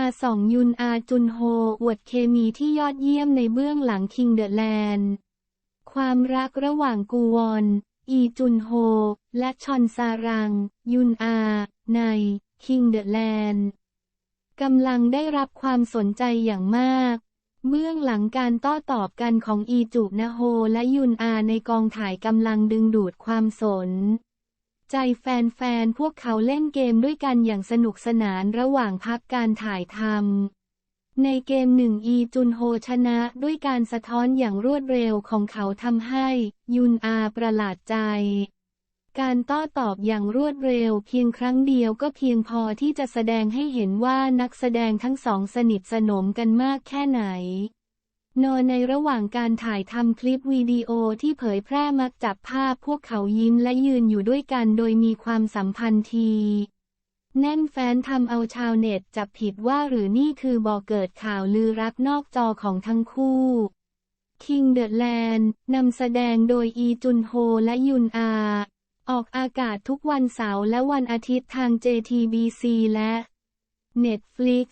าสองยุนอาจุนโฮ อวดเคมีที่ยอดเยี่ยมในเบื้องหลังคิงเดอะแลนด์ ความรักระหว่างกูวอน อีจุนโฮ และชอนซารัง ยุนอา ในคิงเดอะแลนด์กำลังได้รับความสนใจอย่างมาก เบื้องหลังการต้อตอบกันของอีจุนะโฮ และยุนอาในกองถ่ายกำลังดึงดูดความสน ใจแฟนๆ พวกเขาเล่นเกมด้วยกันอย่างสนุกสนานระหว่างพักการถ่ายทำ ในเกมหนึ่งอีจุนโฮชนะด้วยการสะท้อนอย่างรวดเร็วของเขาทำให้ ยุนอาประหลาดใจ การต้อตอบอย่างรวดเร็วเพียงครั้งเดียวก็เพียงพอที่จะแสดงให้เห็นว่านักแสดงทั้งสองสนิทสนมกันมากแค่ไหน นอในระหว่างการถ่ายทำคลิปวิดีโอที่เผยแพร่มักจับภาพพวกเขายิ้มและยืนอยู่ด้วยกันโดยมีความสัมพันธ์ที แน่นแฟนทำเอาชาวเน็ตจับผิดว่าหรือนี่คือบ่อเกิดข่าวลือรักนอกจอของทั้งคู่ King the Land นำแสดงโดยอีจุนโฮและยุนอา ออกอากาศทุกวันเสาร์และวันอาทิตย์ทาง JTBC และ Netflix